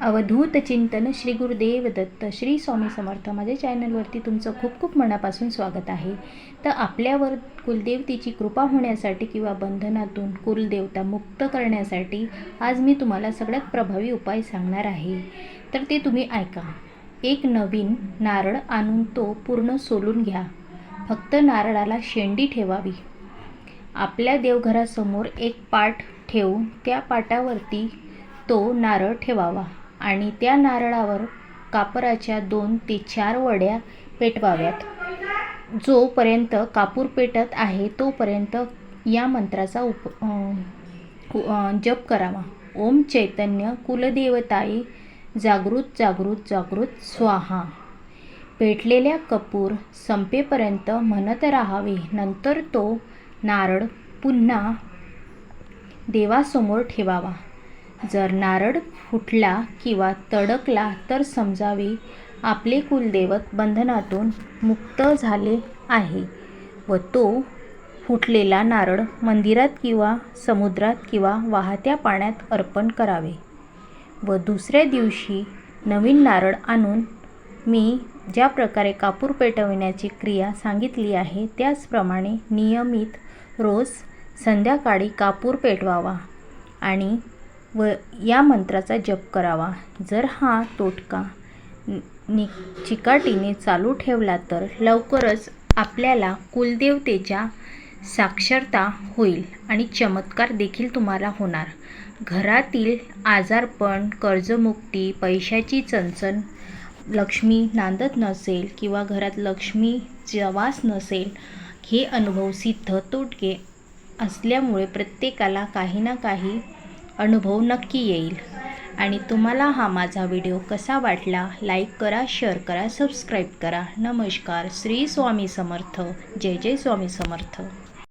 अवधूत चिंतन श्री गुरुदेव दत्त श्री स्वामी समर्थ. माझ्या चॅनलवरती तुमचं खूप खूप मनापासून स्वागत आहे. तर आपल्यावर कुलदेवतेची कृपा होण्यासाठी किंवा बंधनातून कुलदेवता मुक्त करण्यासाठी आज मी तुम्हाला सगळ्यात प्रभावी उपाय सांगणार आहे. तर ते तुम्ही ऐका. एक नवीन नारळ आणून तो पूर्ण सोलून घ्या. फक्त नारळाला शेंडी ठेवावी. आपल्या देवघरासमोर एक पाट ठेवून त्या पाटावरती तो नारळ ठेवावा. आणि त्या नारळावर कापराच्या दोन ते चार वड्या पेटवाव्यात. जोपर्यंत कापूर पेटत आहे तोपर्यंत या मंत्राचा उप जप करावा. ओम चैतन्य कुलदेवताई जागृत जागृत जागृत स्वाहा. पेटलेल्या कपूर संपेपर्यंत म्हणत राहावे. नंतर तो नारळ पुन्हा देवासमोर ठेवावा. जर नारळ फुटला किंवा तडकला तर समजावे. आपले कुलदैवत बंधनातून मुक्त झाले आहे व तो फुटलेला नारळ मंदिरात किंवा समुद्रात किंवा वाहत्या पाण्यात अर्पण करावे. व दुसऱ्या दिवशी नवीन नारळ आणून मी ज्या प्रकारे कापूर पेटविण्याची क्रिया सांगितली आहे त्याचप्रमाणे नियमित रोज संध्याकाळी कापूर पेटवावा आणि व या मंत्राचा जप करावा. जर हा तोटका नि चिकाटीने चालू ठेवला तर लवकरच आपल्याला कुलदेवतेच्या साक्षरता होईल आणि चमत्कार देखील तुम्हाला होणार. घरातील आजारपण कर्जमुक्ती पैशाची चणचण लक्ष्मी नांदत नसेल किंवा घरात लक्ष्मीचा वास नसेल हे अनुभव सिद्ध तोटके असल्यामुळे प्रत्येकाला काही ना काही अनुभव नक्की येईल. आणि तुम्हाला हा माझा व्हिडिओ कसा वाटला लाईक करा शेअर करा सबस्क्राईब करा. नमस्कार. श्री स्वामी समर्थ. जय जय स्वामी समर्थ.